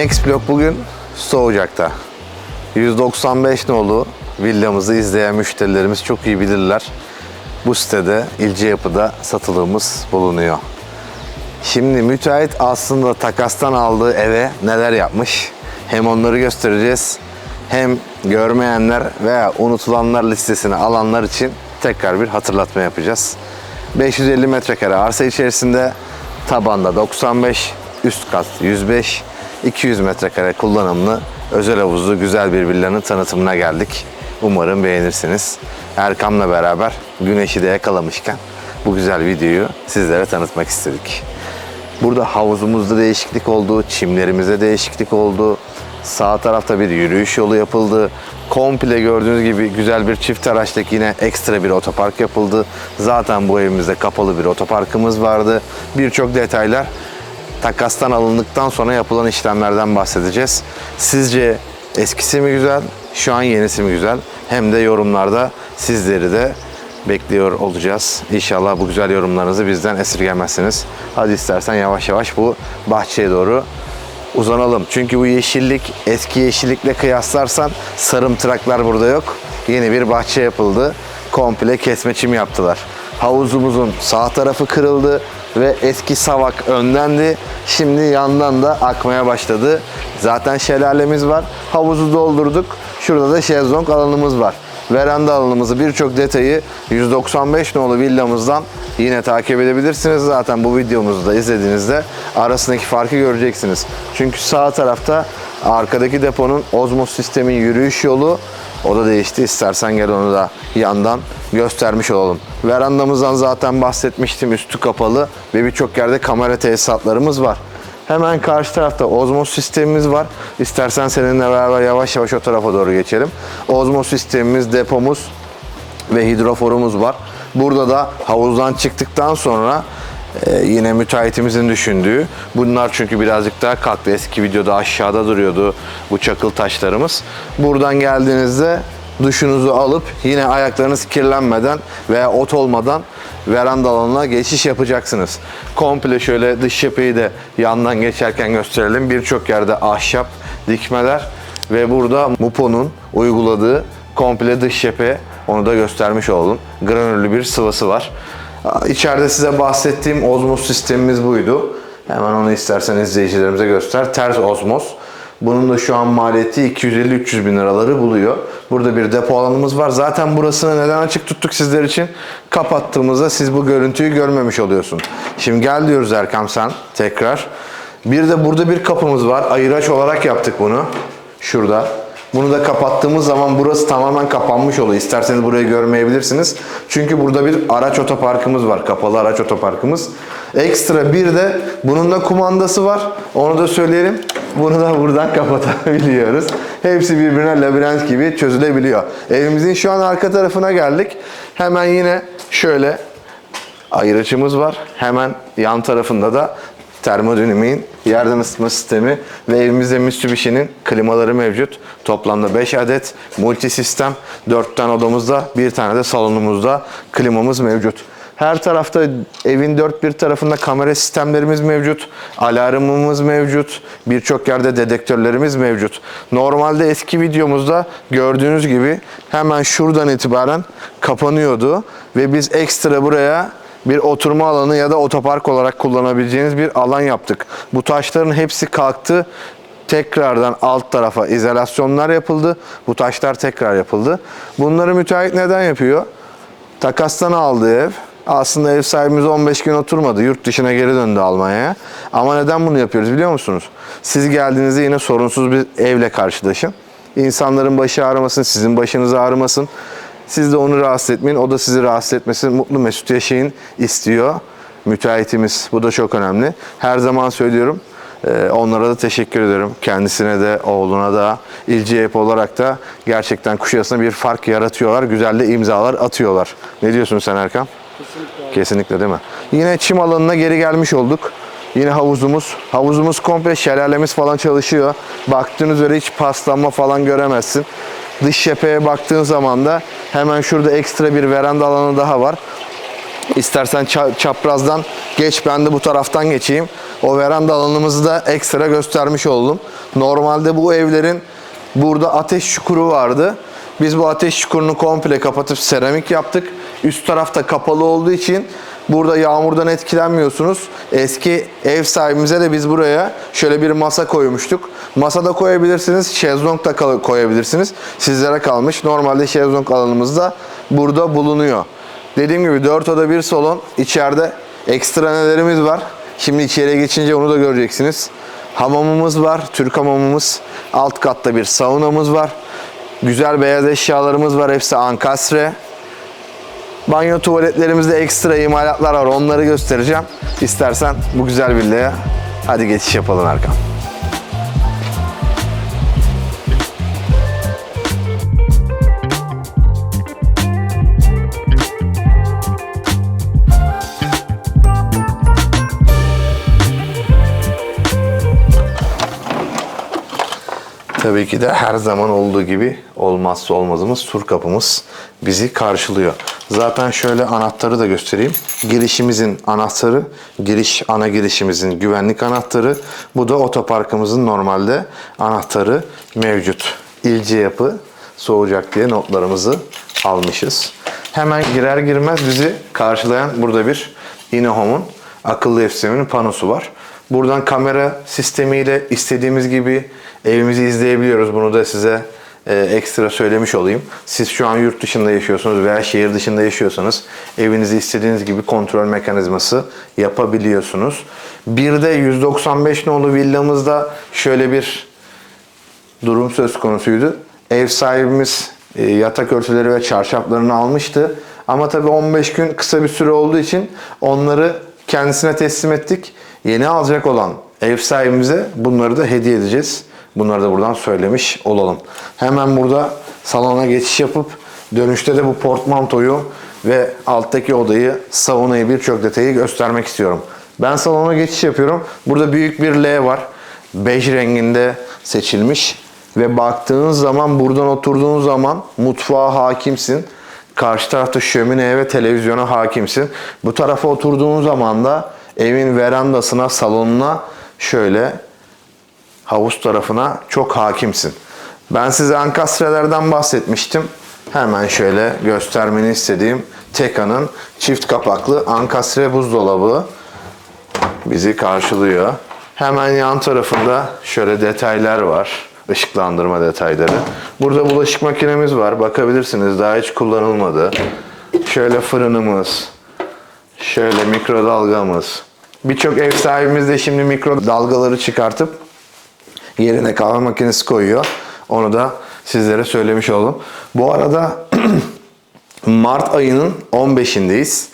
Next Block bugün Stoğucak'ta. 195 nolu villamızı izleyen müşterilerimiz çok iyi bilirler. Bu sitede İlce Yapı'da satılığımız bulunuyor. Şimdi müteahhit aslında takastan aldığı eve neler yapmış? Hem onları göstereceğiz hem görmeyenler veya unutulanlar listesine alanlar için tekrar bir hatırlatma yapacağız. 550 metrekare arsa içerisinde tabanda 95, üst kat 105, 200 metrekare kullanımlı özel havuzlu güzel bir villanın tanıtımına geldik. Umarım beğenirsiniz. Erkam'la beraber güneşi de yakalamışken bu güzel videoyu sizlere tanıtmak istedik. Burada havuzumuzda değişiklik oldu, çimlerimize değişiklik oldu. Sağ tarafta bir yürüyüş yolu yapıldı. Komple gördüğünüz gibi güzel bir çift araçtaki yine ekstra bir otopark yapıldı. Zaten bu evimizde kapalı bir otoparkımız vardı. Birçok detaylar takastan alındıktan sonra yapılan işlemlerden bahsedeceğiz. Sizce eskisi mi güzel, şu an yenisi mi güzel? Hem de yorumlarda sizleri de bekliyor olacağız. İnşallah bu güzel yorumlarınızı bizden esirgemezsiniz. Hadi istersen yavaş yavaş bu bahçeye doğru uzanalım. Çünkü bu yeşillik eski yeşillikle kıyaslarsan sarımtıraklar burada yok. Yeni bir bahçe yapıldı. Komple kesme çim yaptılar. Havuzumuzun sağ tarafı kırıldı ve eski savak öndendi. Şimdi yandan da akmaya başladı. Zaten şelalemiz var. Havuzu doldurduk. Şurada da şezlong alanımız var. Veranda alanımızı birçok detayı 195 nolu villamızdan yine takip edebilirsiniz. Zaten bu videomuzu da izlediğinizde arasındaki farkı göreceksiniz. Çünkü sağ tarafta arkadaki deponun ozmoz sistemin yürüyüş yolu o da değişti. İstersen gel onu da yandan göstermiş olalım. Verandamızdan zaten bahsetmiştim. Üstü kapalı ve birçok yerde kamera tesisatlarımız var. Hemen karşı tarafta ozmoz sistemimiz var. İstersen seninle beraber yavaş yavaş o tarafa doğru geçelim. Ozmoz sistemimiz, depomuz ve hidroforumuz var. Burada da havuzdan çıktıktan sonra e, yine müteahhitimizin düşündüğü bunlar çünkü birazcık daha kalktı. Eski videoda aşağıda duruyordu bu çakıl taşlarımız. Buradan geldiğinizde duşunuzu alıp yine ayaklarınız kirlenmeden veya ot olmadan veranda alanına geçiş yapacaksınız. Komple şöyle dış yapıyı da yandan geçerken gösterelim. Birçok yerde ahşap dikmeler ve burada Mupo'nun uyguladığı komple dış cephe onu da göstermiş olalım. Granüllü bir sıvası var. İçeride size bahsettiğim ozmoz sistemimiz buydu. Hemen onu istersen izleyicilerimize göster. Ters ozmoz. Bunun da şu an maliyeti 250-300 bin liraları buluyor. Burada bir depo alanımız var. Zaten burasını neden açık tuttuk sizler için? Kapattığımızda siz bu görüntüyü görmemiş oluyorsun. Şimdi gel diyoruz Erkam sen tekrar. Bir de burada bir kapımız var. Ayıraç olarak yaptık bunu. Şurada. Bunu da kapattığımız zaman burası tamamen kapanmış oluyor. İsterseniz burayı görmeyebilirsiniz. Çünkü burada bir araç otoparkımız var. Kapalı araç otoparkımız. Ekstra bir de bunun da kumandası var. Onu da söyleyelim. Bunu da buradan kapatabiliyoruz. Hepsi birbirine labirent gibi çözülebiliyor. Evimizin şu an arka tarafına geldik. Hemen yine şöyle ayırıcımız var. Hemen yan tarafında da termodinamiğin yerden ısıtma sistemi ve evimizde Mitsubishi'nin klimaları mevcut. Toplamda 5 adet multi sistem, 4 tane odamızda, bir tane de salonumuzda klimamız mevcut. Her tarafta evin dört bir tarafında kamera sistemlerimiz mevcut. Alarmımız mevcut. Birçok yerde dedektörlerimiz mevcut. Normalde eski videomuzda gördüğünüz gibi hemen şuradan itibaren kapanıyordu. Ve biz ekstra buraya bir oturma alanı ya da otopark olarak kullanabileceğiniz bir alan yaptık. Bu taşların hepsi kalktı. Tekrardan alt tarafa izolasyonlar yapıldı. Bu taşlar tekrar yapıldı. Bunları müteahhit neden yapıyor? Takastan aldığı ev. Aslında ev sahibimiz 15 gün oturmadı. Yurt dışına geri döndü Almanya'ya. Ama neden bunu yapıyoruz biliyor musunuz? Siz geldiğinizde yine sorunsuz bir evle karşılaşın. İnsanların başı ağrımasın, sizin başınız ağrımasın. Siz de onu rahatsız etmeyin, o da sizi rahatsız etmesin. Mutlu mesut yaşayın istiyor müteahhitimiz. Bu da çok önemli. Her zaman söylüyorum. Ee, Onlara da teşekkür ederim. Kendisine de, oğluna da, İlci Hep olarak da gerçekten Kuşadası'na bir fark yaratıyorlar. Güzel de imzalar atıyorlar. Ne diyorsun sen Erkan? Kesinlikle. Kesinlikle değil mi? Yine çim alanına geri gelmiş olduk. Yine havuzumuz. Havuzumuz komple şelalemiz falan çalışıyor. Baktığın üzere hiç paslanma falan göremezsin. Dış cepheye baktığın zaman da hemen şurada ekstra bir veranda alanı daha var. İstersen ça- çaprazdan geç ben de bu taraftan geçeyim. O veranda alanımızı da ekstra göstermiş oldum. Normalde bu evlerin burada ateş çukuru vardı. Biz bu ateş çukurunu komple kapatıp seramik yaptık. Üst tarafta kapalı olduğu için burada yağmurdan etkilenmiyorsunuz. Eski ev sahibimize de biz buraya şöyle bir masa koymuştuk. Masada koyabilirsiniz, şezlong da koyabilirsiniz. Sizlere kalmış. Normalde şezlong alanımız da burada bulunuyor. Dediğim gibi 4 oda bir salon. İçeride ekstra nelerimiz var. Şimdi içeriye geçince onu da göreceksiniz. Hamamımız var, Türk hamamımız. Alt katta bir saunamız var. Güzel beyaz eşyalarımız var. Hepsi ankastre. Banyo tuvaletlerimizde ekstra imalatlar var. Onları göstereceğim. İstersen bu güzel villaya hadi geçiş yapalım Erkan. Tabii ki de her zaman olduğu gibi olmazsa olmazımız sur kapımız bizi karşılıyor. Zaten şöyle anahtarı da göstereyim. Girişimizin anahtarı, giriş ana girişimizin güvenlik anahtarı. Bu da otoparkımızın normalde anahtarı mevcut. İlce yapı soğuyacak diye notlarımızı almışız. Hemen girer girmez bizi karşılayan burada bir Inohome'un akıllı ev sisteminin panosu var. Buradan kamera sistemiyle istediğimiz gibi evimizi izleyebiliyoruz. Bunu da size e, ekstra söylemiş olayım. Siz şu an yurt dışında yaşıyorsunuz veya şehir dışında yaşıyorsanız evinizi istediğiniz gibi kontrol mekanizması yapabiliyorsunuz. Bir de 195 nolu villamızda şöyle bir durum söz konusuydu. Ev sahibimiz e, yatak örtüleri ve çarşaflarını almıştı. Ama tabii 15 gün kısa bir süre olduğu için onları kendisine teslim ettik. Yeni alacak olan ev sahibimize bunları da hediye edeceğiz. Bunları da buradan söylemiş olalım. Hemen burada salona geçiş yapıp dönüşte de bu portmantoyu ve alttaki odayı, saunayı birçok detayı göstermek istiyorum. Ben salona geçiş yapıyorum. Burada büyük bir L var. Bej renginde seçilmiş. Ve baktığınız zaman buradan oturduğun zaman mutfağa hakimsin. Karşı tarafta şömineye ve televizyona hakimsin. Bu tarafa oturduğun zaman da evin verandasına, salonuna şöyle havuz tarafına çok hakimsin. Ben size ankastrelerden bahsetmiştim. Hemen şöyle göstermeni istediğim Teka'nın çift kapaklı ankastre buzdolabı bizi karşılıyor. Hemen yan tarafında şöyle detaylar var. Işıklandırma detayları. Burada bulaşık makinemiz var. Bakabilirsiniz daha hiç kullanılmadı. Şöyle fırınımız. Şöyle mikrodalgamız. Birçok ev sahibimiz de şimdi mikrodalgaları çıkartıp yerine kahve makinesi koyuyor. Onu da sizlere söylemiş oldum. Bu arada Mart ayının 15'indeyiz.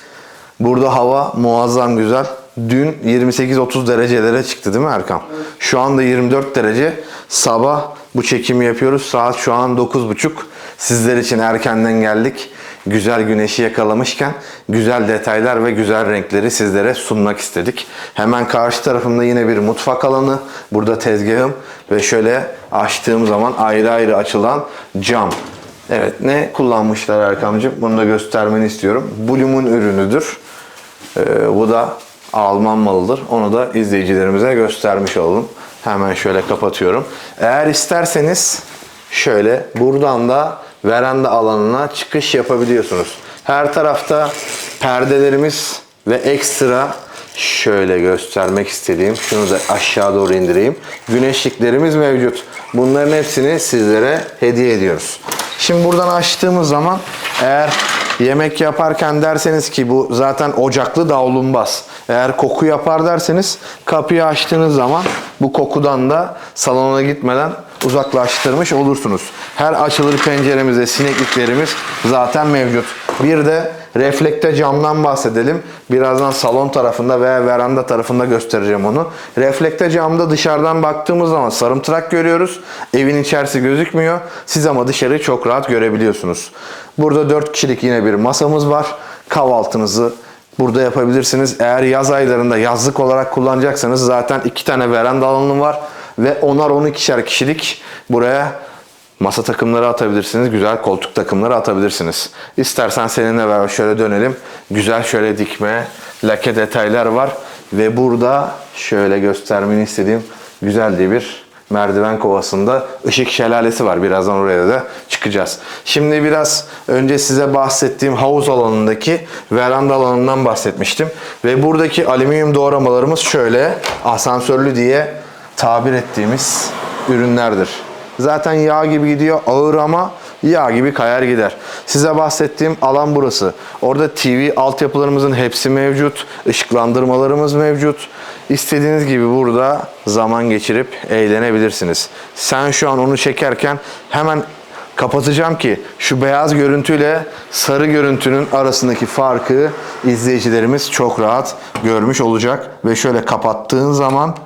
Burada hava muazzam güzel. Dün 28-30 derecelere çıktı değil mi Erkan? Şu anda 24 derece. Sabah bu çekimi yapıyoruz. Saat şu an 9.30. Sizler için erkenden geldik. Güzel güneşi yakalamışken güzel detaylar ve güzel renkleri sizlere sunmak istedik. Hemen karşı tarafımda yine bir mutfak alanı. Burada tezgahım ve şöyle açtığım zaman ayrı ayrı açılan cam. Evet ne kullanmışlar Erkam'cığım? Bunu da göstermeni istiyorum. Bloom'un ürünüdür. Ee, bu da Alman malıdır. Onu da izleyicilerimize göstermiş oldum. Hemen şöyle kapatıyorum. Eğer isterseniz şöyle buradan da veranda alanına çıkış yapabiliyorsunuz. Her tarafta perdelerimiz ve ekstra şöyle göstermek istediğim şunu da aşağı doğru indireyim. Güneşliklerimiz mevcut. Bunların hepsini sizlere hediye ediyoruz. Şimdi buradan açtığımız zaman eğer yemek yaparken derseniz ki bu zaten ocaklı davlumbaz. Eğer koku yapar derseniz kapıyı açtığınız zaman bu kokudan da salona gitmeden uzaklaştırmış olursunuz. Her açılır penceremizde sinekliklerimiz zaten mevcut. Bir de reflekte camdan bahsedelim. Birazdan salon tarafında veya veranda tarafında göstereceğim onu. Reflekte camda dışarıdan baktığımız zaman sarımtırak görüyoruz. Evin içerisi gözükmüyor. Siz ama dışarıyı çok rahat görebiliyorsunuz. Burada 4 kişilik yine bir masamız var. Kahvaltınızı burada yapabilirsiniz. Eğer yaz aylarında yazlık olarak kullanacaksanız zaten iki tane veranda alanı var ve onar 12'şer kişilik buraya Masa takımları atabilirsiniz, güzel koltuk takımları atabilirsiniz. İstersen seninle beraber şöyle dönelim. Güzel şöyle dikme, lake detaylar var. Ve burada şöyle göstermeni istediğim güzel de bir merdiven kovasında ışık şelalesi var. Birazdan oraya da çıkacağız. Şimdi biraz önce size bahsettiğim havuz alanındaki veranda alanından bahsetmiştim. Ve buradaki alüminyum doğramalarımız şöyle asansörlü diye tabir ettiğimiz ürünlerdir. Zaten yağ gibi gidiyor ağır ama yağ gibi kayar gider. Size bahsettiğim alan burası. Orada TV altyapılarımızın hepsi mevcut. ışıklandırmalarımız mevcut. İstediğiniz gibi burada zaman geçirip eğlenebilirsiniz. Sen şu an onu çekerken hemen kapatacağım ki şu beyaz görüntüyle sarı görüntünün arasındaki farkı izleyicilerimiz çok rahat görmüş olacak. Ve şöyle kapattığın zaman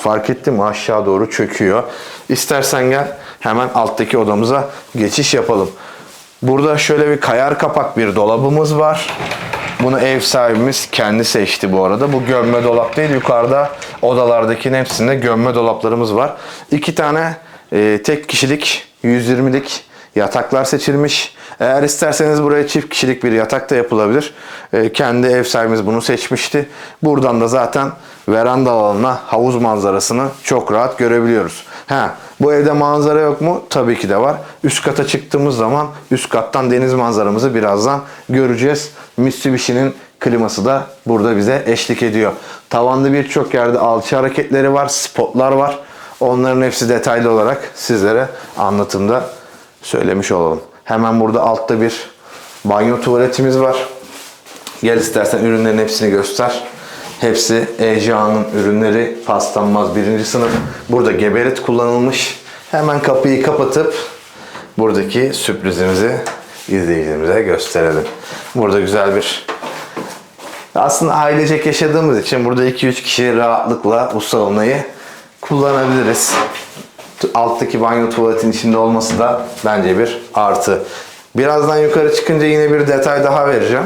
Fark ettin mi aşağı doğru çöküyor. İstersen gel hemen alttaki odamıza geçiş yapalım. Burada şöyle bir kayar kapak bir dolabımız var. Bunu ev sahibimiz kendi seçti bu arada. Bu gömme dolap değil. Yukarıda odalardakinin hepsinde gömme dolaplarımız var. İki tane e, tek kişilik 120'lik yataklar seçilmiş. Eğer isterseniz buraya çift kişilik bir yatak da yapılabilir. E, kendi ev sahibimiz bunu seçmişti. Buradan da zaten veranda alanına havuz manzarasını çok rahat görebiliyoruz. Ha, bu evde manzara yok mu? Tabii ki de var. Üst kata çıktığımız zaman üst kattan deniz manzaramızı birazdan göreceğiz. Mitsubishi'nin kliması da burada bize eşlik ediyor. Tavanda birçok yerde alçı hareketleri var, spotlar var. Onların hepsi detaylı olarak sizlere anlatımda söylemiş olalım. Hemen burada altta bir banyo tuvaletimiz var. Gel istersen ürünlerin hepsini göster. Hepsi EJA'nın ürünleri paslanmaz birinci sınıf. Burada geberit kullanılmış. Hemen kapıyı kapatıp buradaki sürprizimizi izleyicilerimize gösterelim. Burada güzel bir aslında ailecek yaşadığımız için burada 2-3 kişi rahatlıkla bu saunayı kullanabiliriz. Alttaki banyo tuvaletin içinde olması da bence bir artı. Birazdan yukarı çıkınca yine bir detay daha vereceğim.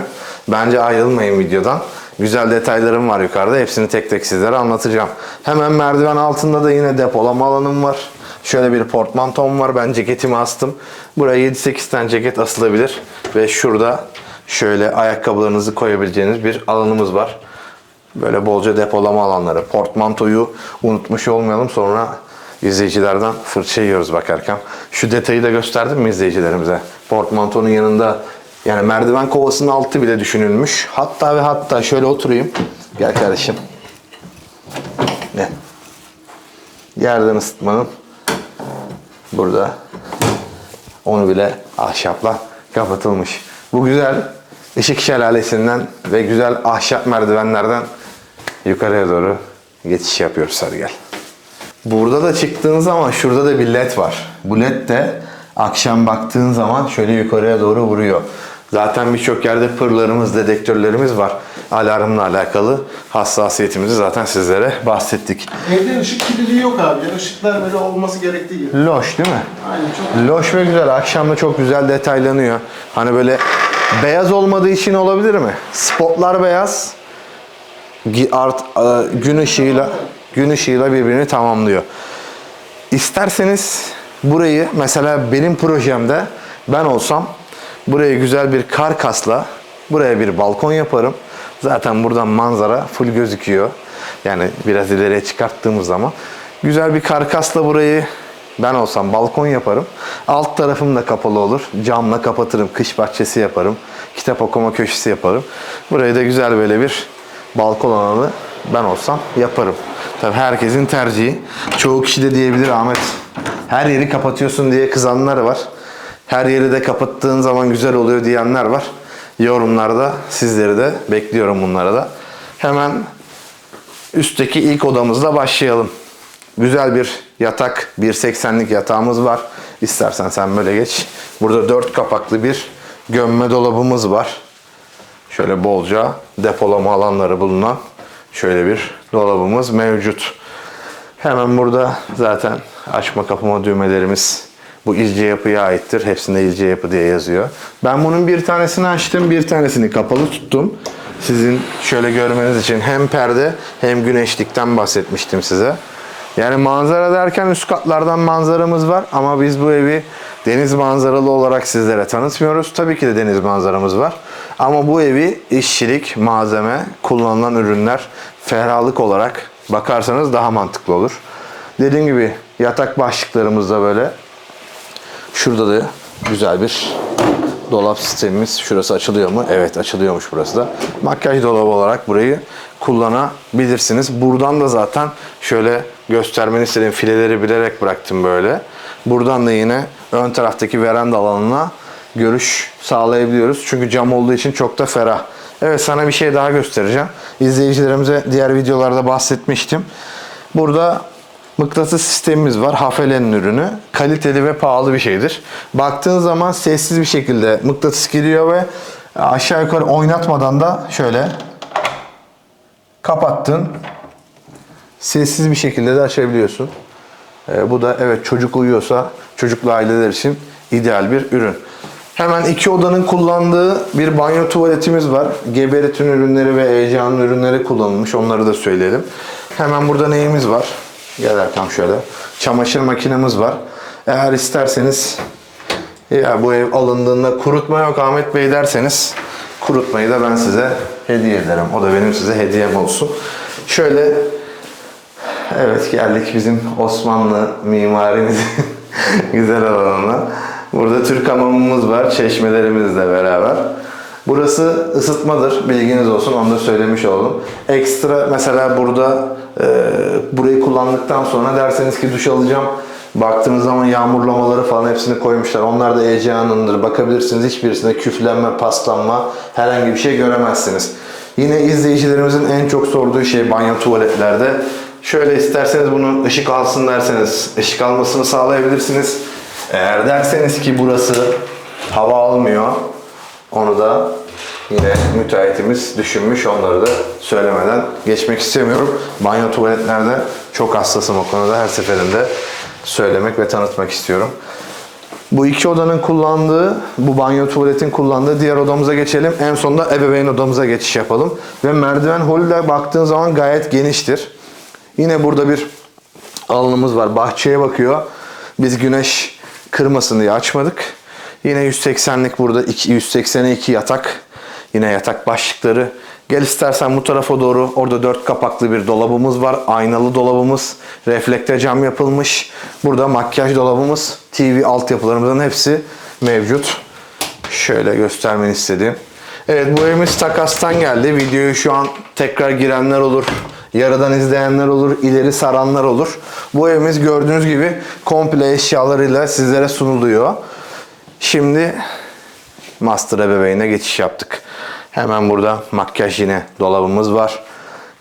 Bence ayrılmayın videodan. Güzel detaylarım var yukarıda. Hepsini tek tek sizlere anlatacağım. Hemen merdiven altında da yine depolama alanım var. Şöyle bir portmantom var. Ben ceketimi astım. Buraya 7-8 tane ceket asılabilir. Ve şurada şöyle ayakkabılarınızı koyabileceğiniz bir alanımız var. Böyle bolca depolama alanları. Portmantoyu unutmuş olmayalım. Sonra izleyicilerden fırça yiyoruz bakarken. Şu detayı da gösterdim mi izleyicilerimize? Portmantonun yanında yani merdiven kovasının altı bile düşünülmüş. Hatta ve hatta şöyle oturayım. Gel kardeşim. Ne? Yerden ısıtmanın burada onu bile ahşapla kapatılmış. Bu güzel ışık şelalesinden ve güzel ahşap merdivenlerden yukarıya doğru geçiş yapıyoruz. Hadi gel. Burada da çıktığın zaman şurada da bir led var. Bu led de akşam baktığın zaman şöyle yukarıya doğru vuruyor. Zaten birçok yerde pırlarımız, dedektörlerimiz var. Alarmla alakalı hassasiyetimizi zaten sizlere bahsettik. Evde ışık kirliliği yok abi. ya. Işıklar böyle olması gerektiği gibi. Loş değil mi? Aynen çok. Loş ve güzel. Akşamda çok güzel detaylanıyor. Hani böyle beyaz olmadığı için olabilir mi? Spotlar beyaz. Art, e, gün ışığıyla gün ışığıyla birbirini tamamlıyor. İsterseniz burayı mesela benim projemde ben olsam buraya güzel bir karkasla buraya bir balkon yaparım. Zaten buradan manzara full gözüküyor. Yani biraz ileriye çıkarttığımız zaman güzel bir karkasla burayı ben olsam balkon yaparım. Alt tarafım da kapalı olur. Camla kapatırım. Kış bahçesi yaparım. Kitap okuma köşesi yaparım. Burayı da güzel böyle bir balkon alanı ben olsam yaparım. Tabii herkesin tercihi. Çoğu kişi de diyebilir Ahmet her yeri kapatıyorsun diye kızanlar var. Her yeri de kapattığın zaman güzel oluyor diyenler var. Yorumlarda sizleri de bekliyorum bunlara da. Hemen üstteki ilk odamızla başlayalım. Güzel bir yatak, 1.80'lik yatağımız var. İstersen sen böyle geç. Burada dört kapaklı bir gömme dolabımız var. Şöyle bolca depolama alanları bulunan şöyle bir dolabımız mevcut. Hemen burada zaten açma kapama düğmelerimiz bu ilce yapıya aittir. Hepsinde ilce yapı diye yazıyor. Ben bunun bir tanesini açtım, bir tanesini kapalı tuttum. Sizin şöyle görmeniz için hem perde hem güneşlikten bahsetmiştim size. Yani manzara derken üst katlardan manzaramız var ama biz bu evi deniz manzaralı olarak sizlere tanıtmıyoruz. Tabii ki de deniz manzaramız var. Ama bu evi işçilik, malzeme, kullanılan ürünler, ferahlık olarak bakarsanız daha mantıklı olur. Dediğim gibi yatak başlıklarımız da böyle. Şurada da güzel bir dolap sistemimiz. Şurası açılıyor mu? Evet açılıyormuş burası da. Makyaj dolabı olarak burayı kullanabilirsiniz. Buradan da zaten şöyle göstermeni istediğim fileleri bilerek bıraktım böyle. Buradan da yine ön taraftaki veranda alanına görüş sağlayabiliyoruz. Çünkü cam olduğu için çok da ferah. Evet sana bir şey daha göstereceğim. İzleyicilerimize diğer videolarda bahsetmiştim. Burada mıknatıs sistemimiz var. Hafele'nin ürünü. Kaliteli ve pahalı bir şeydir. Baktığın zaman sessiz bir şekilde mıknatıs giriyor ve aşağı yukarı oynatmadan da şöyle kapattın. Sessiz bir şekilde de açabiliyorsun. Ee, bu da evet çocuk uyuyorsa çocuklu aileler için ideal bir ürün. Hemen iki odanın kullandığı bir banyo tuvaletimiz var. Geberit'in ürünleri ve Ecea'nın ürünleri kullanılmış. Onları da söyleyelim. Hemen burada neyimiz var? Gel Erkan şöyle. Çamaşır makinemiz var. Eğer isterseniz ya bu ev alındığında kurutma yok Ahmet Bey derseniz kurutmayı da ben size hediye ederim. O da benim size hediyem olsun. Şöyle Evet geldik bizim Osmanlı mimarimizin güzel alanına. Burada Türk hamamımız var, çeşmelerimizle beraber. Burası ısıtmadır, bilginiz olsun, onu da söylemiş oldum. Ekstra mesela burada e, burayı kullandıktan sonra derseniz ki duş alacağım. Baktığınız zaman yağmurlamaları falan hepsini koymuşlar. Onlar da Ecea'nındır. Bakabilirsiniz hiçbirisinde küflenme, paslanma herhangi bir şey göremezsiniz. Yine izleyicilerimizin en çok sorduğu şey banyo tuvaletlerde. Şöyle isterseniz bunu ışık alsın derseniz ışık almasını sağlayabilirsiniz. Eğer derseniz ki burası hava almıyor onu da yine müteahhitimiz düşünmüş. Onları da söylemeden geçmek istemiyorum. Banyo tuvaletlerde çok hassasım o konuda. Her seferinde söylemek ve tanıtmak istiyorum. Bu iki odanın kullandığı, bu banyo tuvaletin kullandığı diğer odamıza geçelim. En sonunda ebeveyn odamıza geçiş yapalım. Ve merdiven holüyle baktığın zaman gayet geniştir. Yine burada bir alanımız var. Bahçeye bakıyor. Biz güneş kırmasın diye açmadık. Yine 180'lik burada 2, 180'e 2 yatak. Yine yatak başlıkları. Gel istersen bu tarafa doğru. Orada dört kapaklı bir dolabımız var. Aynalı dolabımız. Reflekte cam yapılmış. Burada makyaj dolabımız. TV altyapılarımızın hepsi mevcut. Şöyle göstermeni istedim. Evet bu evimiz takastan geldi. Videoyu şu an tekrar girenler olur. Yarıdan izleyenler olur, ileri saranlar olur. Bu evimiz gördüğünüz gibi komple eşyalarıyla sizlere sunuluyor. Şimdi master ebeveynine geçiş yaptık. Hemen burada makyaj yine dolabımız var.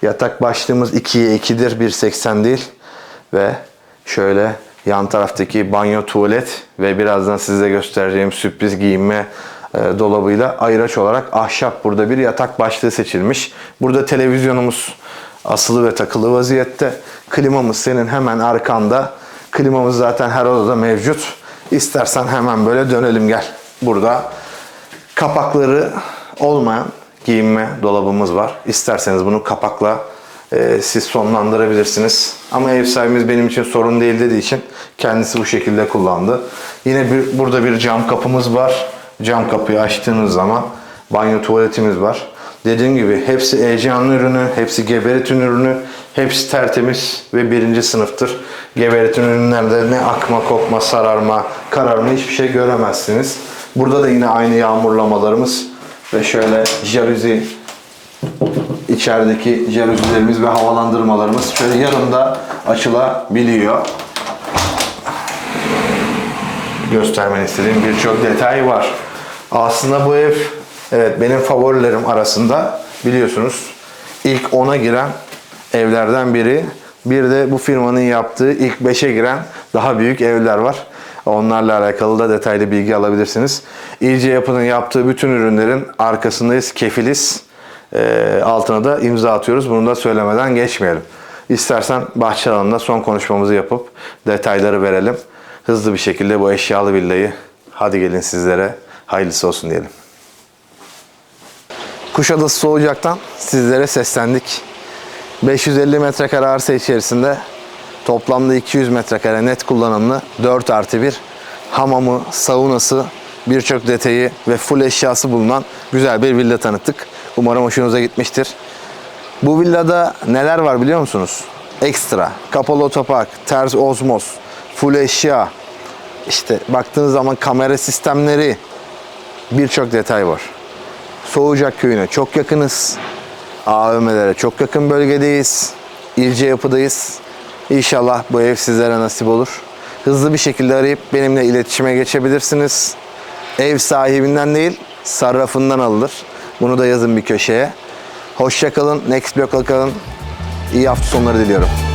Yatak başlığımız 2'ye 2'dir, 1.80 değil. Ve şöyle yan taraftaki banyo tuvalet ve birazdan size göstereceğim sürpriz giyinme e, dolabıyla ayraç olarak ahşap burada bir yatak başlığı seçilmiş. Burada televizyonumuz asılı ve takılı vaziyette. Klimamız senin hemen arkanda. Klimamız zaten her odada mevcut. İstersen hemen böyle dönelim gel. Burada kapakları olmayan giyinme dolabımız var. İsterseniz bunu kapakla e, siz sonlandırabilirsiniz. Ama ev sahibimiz benim için sorun değil dediği için kendisi bu şekilde kullandı. Yine bir, burada bir cam kapımız var. Cam kapıyı açtığınız zaman banyo tuvaletimiz var. Dediğim gibi hepsi Ecean'ın ürünü, hepsi Geberit'in ürünü, hepsi tertemiz ve birinci sınıftır. Geberit'in ürünlerde ne akma, kokma, sararma, kararma hiçbir şey göremezsiniz. Burada da yine aynı yağmurlamalarımız ve şöyle jaluzi içerideki jaluzilerimiz ve havalandırmalarımız şöyle yanında açılabiliyor. Göstermeni istediğim birçok detay var. Aslında bu ev evet benim favorilerim arasında biliyorsunuz ilk 10'a giren evlerden biri. Bir de bu firmanın yaptığı ilk 5'e giren daha büyük evler var. Onlarla alakalı da detaylı bilgi alabilirsiniz. İlce Yapı'nın yaptığı bütün ürünlerin arkasındayız, kefiliz. Ee, altına da imza atıyoruz. Bunu da söylemeden geçmeyelim. İstersen bahçe alanında son konuşmamızı yapıp detayları verelim. Hızlı bir şekilde bu eşyalı villayı hadi gelin sizlere hayırlısı olsun diyelim. Kuşadası Soğucak'tan sizlere seslendik. 550 metrekare arsa içerisinde Toplamda 200 metrekare net kullanımlı 4 artı 1 hamamı, saunası, birçok detayı ve full eşyası bulunan güzel bir villa tanıttık. Umarım hoşunuza gitmiştir. Bu villada neler var biliyor musunuz? Ekstra, kapalı otopark, ters ozmoz, full eşya, işte baktığınız zaman kamera sistemleri, birçok detay var. Soğucak köyüne çok yakınız. AVM'lere çok yakın bölgedeyiz. İlçe yapıdayız. İnşallah bu ev sizlere nasip olur. Hızlı bir şekilde arayıp benimle iletişime geçebilirsiniz. Ev sahibinden değil, sarrafından alınır. Bunu da yazın bir köşeye. Hoşça kalın, Next Block'la kalın. İyi hafta sonları diliyorum.